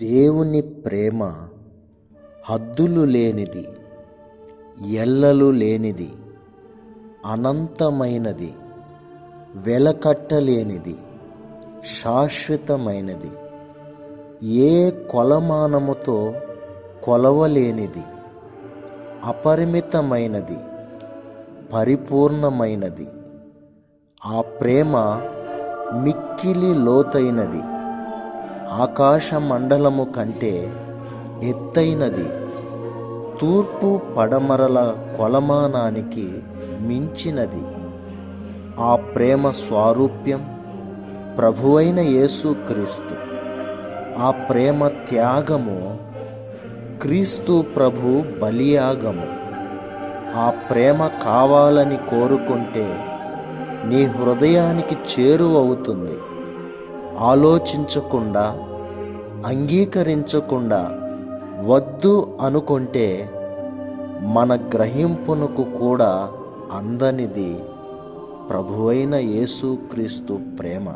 దేవుని ప్రేమ హద్దులు లేనిది ఎల్లలు లేనిది అనంతమైనది వెలకట్టలేనిది శాశ్వతమైనది ఏ కొలమానముతో కొలవలేనిది అపరిమితమైనది పరిపూర్ణమైనది. ఆ ప్రేమ మిక్కిలి లోతైనది. ఆకాశ మండలము కంటే ఎత్తైనది. తూర్పు పడమరల కొలమానానికి మించినది. ఆ ప్రేమ స్వారూప్యం ప్రభువైన యేసుక్రీస్తు ఆ ప్రేమ త్యాగము క్రీస్తు ప్రభు బలియాగము. ఆ ప్రేమ కావాలని కోరుకుంటే నీ హృదయానికి చేరువవుతుంది. ఆలోచించకుండా అంగీకరించకుండా వద్దు అనుకుంటే మన గ్రహింపునకు కూడా అందనిది ప్రభువైన యేసుక్రీస్తు ప్రేమ.